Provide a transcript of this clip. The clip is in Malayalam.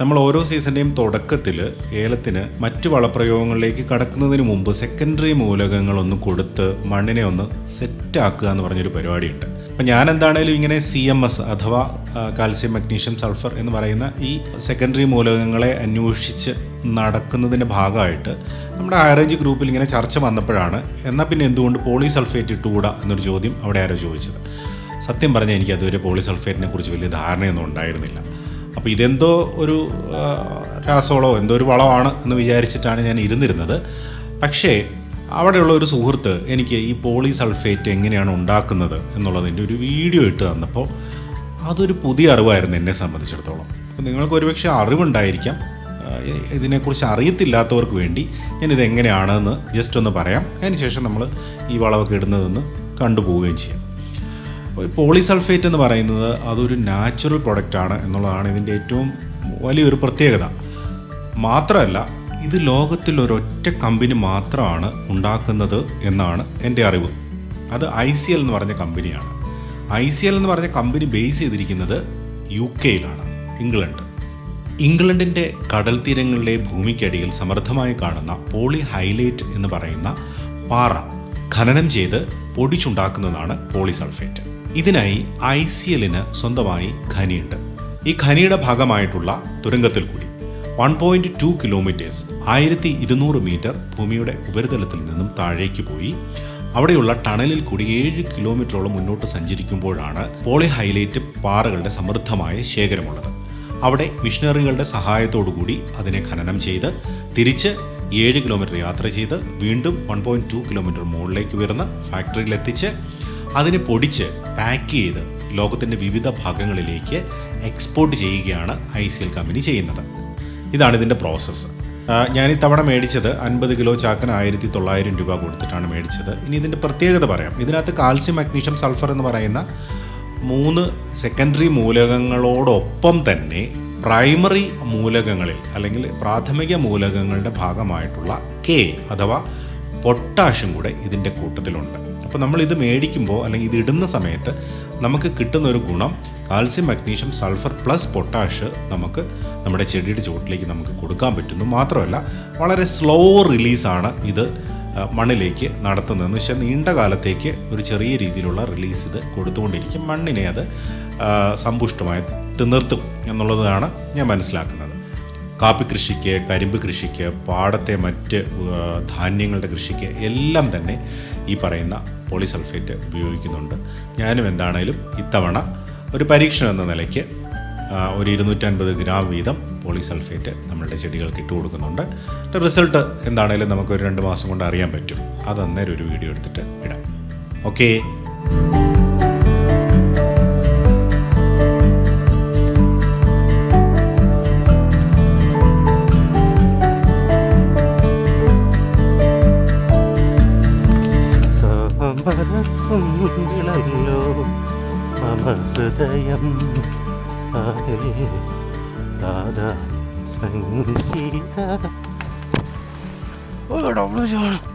നമ്മൾ ഓരോ സീസണിന്റെയും തുടക്കത്തിൽ ഏലത്തിന് മറ്റു വളപ്രയോഗങ്ങളിലേക്ക് കടക്കുന്നതിന് മുമ്പ് സെക്കൻഡറി മൂലകങ്ങളൊന്ന് കൊടുത്ത് മണ്ണിനെ ഒന്ന് സെറ്റാക്കുക എന്ന് പറഞ്ഞൊരു പരിപാടിയുണ്ട്. അപ്പം ഞാൻ എന്താണേലും ഇങ്ങനെ സി എം എസ് അഥവാ കാൽസ്യം മഗ്നീഷ്യം സൾഫർ എന്ന് പറയുന്ന ഈ സെക്കൻഡറി മൂലകങ്ങളെ അന്വേഷിച്ച് നടക്കുന്നതിന്റെ ഭാഗമായിട്ട് നമ്മുടെ ആറേജ് ഗ്രൂപ്പിൽ ഇങ്ങനെ ചർച്ച വന്നപ്പോഴാണ് എന്നാൽ പിന്നെ എന്തുകൊണ്ട് പോളിസൾഫേറ്റ് ഇട്ടുകൂടാ എന്നൊരു ചോദ്യം അവിടെ ആരോ ചോദിച്ചത്. സത്യം പറഞ്ഞാൽ എനിക്ക് അതുവരെ പോളിസൾഫേറ്റിനെ കുറിച്ച് വലിയ ധാരണയൊന്നും ഉണ്ടായിരുന്നില്ല. അപ്പോൾ ഇതെന്തോ ഒരു രാസവളോ എന്തോ ഒരു വളമാണ് എന്ന് വിചാരിച്ചിട്ടാണ് ഞാൻ ഇരുന്നിരുന്നത്. പക്ഷേ അവിടെയുള്ള ഒരു സുഹൃത്ത് എനിക്ക് ഈ പോളി സൾഫേറ്റ് എങ്ങനെയാണ് ഉണ്ടാക്കുന്നത് എന്നുള്ളതിന്റെ ഒരു വീഡിയോ ഇട്ട് തന്നപ്പോൾ അതൊരു പുതിയ അറിവായിരുന്നു എന്നെ സംബന്ധിച്ചിടത്തോളം. അപ്പോൾ നിങ്ങൾക്ക് ഒരുപക്ഷെ അറിവുണ്ടായിരിക്കാം. ഇതിനെക്കുറിച്ച് അറിയത്തില്ലാത്തവർക്ക് വേണ്ടി ഞാനിത് എങ്ങനെയാണെന്ന് ജസ്റ്റ് ഒന്ന് പറയാം. അതിനുശേഷം നമ്മൾ ഈ വളമൊക്കെ ഇടുന്നതെന്ന് കണ്ടുപോവുകയും ചെയ്യാം. പോളിസൾഫേറ്റ് എന്ന് പറയുന്നത് അതൊരു നാച്ചുറൽ പ്രൊഡക്റ്റാണ് എന്നുള്ളതാണ് ഇതിന്റെ ഏറ്റവും വലിയൊരു പ്രത്യേകത. മാത്രമല്ല ഇത് ലോകത്തിൽ ഒരൊറ്റ കമ്പനി മാത്രമാണ് ഉണ്ടാക്കുന്നത് എന്നാണ് എന്റെ അറിവ്. അത് ഐ സി എൽ എന്ന് പറഞ്ഞ കമ്പനിയാണ്. ഐ സി എൽ എന്ന് പറഞ്ഞ കമ്പനി ബേസ് ചെയ്തിരിക്കുന്നത് യു കെയിലാണ് ഇംഗ്ലണ്ട്. ഇംഗ്ലണ്ടിന്റെ കടൽ തീരങ്ങളിലെ ഭൂമിക്കടിയിൽ സമൃദ്ധമായി കാണുന്ന പോളി ഹൈലൈറ്റ് എന്ന് പറയുന്ന പാറ ഖനനം ചെയ്ത് പൊടിച്ചുണ്ടാക്കുന്നതാണ് പോളിസൾഫേറ്റ് ഇതിനായി ഐ സി എല്ലിന് സ്വന്തമായി ഖനിയുണ്ട്. ഈ ഖനിയുടെ ഭാഗമായിട്ടുള്ള തുരങ്കത്തിൽ കൂടി വൺ പോയിന്റ് ടു കിലോമീറ്റേഴ്സ് ആയിരത്തി ഇരുന്നൂറ് മീറ്റർ ഭൂമിയുടെ ഉപരിതലത്തിൽ നിന്നും താഴേക്ക് പോയി. അവിടെയുള്ള ടണലിൽ കൂടി ഏഴ് കിലോമീറ്ററോളം മുന്നോട്ട് സഞ്ചരിക്കുമ്പോഴാണ് പോളി ഹൈലൈറ്റ് പാറകളുടെ സമൃദ്ധമായ ശേഖരമുള്ളത്. അവിടെ മിഷനറികളുടെ സഹായത്തോടുകൂടി അതിനെ ഖനനം ചെയ്ത് തിരിച്ച് ഏഴ് കിലോമീറ്റർ യാത്ര ചെയ്ത് വീണ്ടും വൺ പോയിന്റ് ടു കിലോമീറ്റർ മുകളിലേക്ക് ഉയർന്ന് ഫാക്ടറിയിലെത്തിച്ച് അതിനെ പൊടിച്ച് പാക്ക് ചെയ്ത് ലോകത്തിന്റെ വിവിധ ഭാഗങ്ങളിലേക്ക് എക്സ്പോർട്ട് ചെയ്യുകയാണ് ഐ സി എൽ കമ്പനി ചെയ്യുന്നത്. ഇതാണ് ഇതിന്റെ പ്രോസസ്സ് ഞാൻ ഇത്തവണ മേടിച്ചത് അൻപത് കിലോ ചാക്കന് ആയിരത്തി തൊള്ളായിരം രൂപ കൊടുത്തിട്ടാണ് മേടിച്ചത്. ഇനി ഇതിന്റെ പ്രത്യേകത പറയാം. ഇതിനകത്ത് കാൽസ്യം മഗ്നീഷ്യം സൾഫർ എന്ന് പറയുന്ന മൂന്ന് സെക്കൻഡറി മൂലകങ്ങളോടൊപ്പം തന്നെ പ്രൈമറി മൂലകങ്ങളിൽ അല്ലെങ്കിൽ പ്രാഥമിക മൂലകങ്ങളുടെ ഭാഗമായിട്ടുള്ള കെ അഥവാ പൊട്ടാഷും കൂടെ ഇതിന്റെ കൂട്ടത്തിലുണ്ട്. അപ്പോൾ നമ്മൾ ഇത് മേടിക്കുമ്പോൾ അല്ലെങ്കിൽ ഇത് ഇടുന്ന സമയത്ത് നമുക്ക് കിട്ടുന്ന ഒരു ഗുണം calcium magnesium sulphur plus potash നമുക്ക് നമ്മുടെ ചെടിയുടെ ചുവട്ടിലേക്ക് നമുക്ക് കൊടുക്കാൻ പറ്റുന്നു. മാത്രമല്ല വളരെ സ്ലോ റിലീസാണ് ഇത് മണ്ണിലേക്ക് നടത്തുന്നതെന്ന് വെച്ചാൽ നീണ്ട കാലത്തേക്ക് ഒരു ചെറിയ രീതിയിലുള്ള റിലീസ് ഇത് കൊടുത്തുകൊണ്ടിരിക്കും. മണ്ണിനെ അത് സമ്പുഷ്ടമായിട്ട് നിർത്തും എന്നുള്ളതാണ് ഞാൻ മനസ്സിലാക്കുന്നത്. കാപ്പി കൃഷിക്ക് കരിമ്പ് കൃഷിക്ക് പാടത്തെ മറ്റ് ധാന്യങ്ങളുടെ കൃഷിക്ക് എല്ലാം തന്നെ ഈ പറയുന്ന പോളിസൾഫേറ്റ് ഉപയോഗിക്കുന്നുണ്ട്. ഞാനും എന്താണേലും ഇത്തവണ ഒരു പരീക്ഷണം എന്ന നിലയ്ക്ക് ഒരു ഇരുന്നൂറ്റൻപത് ഗ്രാം വീതം പോളിസൾഫേറ്റ് നമ്മളുടെ ചെടികൾക്ക് ഇട്ട് കൊടുക്കുന്നുണ്ട്. റിസൾട്ട് എന്താണേലും നമുക്ക് ഒരു രണ്ട് മാസം കൊണ്ട് അറിയാൻ പറ്റും. അത് അന്നേരം ഒരു വീഡിയോ എടുത്തിട്ട് ഇടാം ഓക്കേ? താമരക്കുങ്കിളല്ലോ അമൃതയം അതേ ദാദാ സംഗീത. എലമ്പി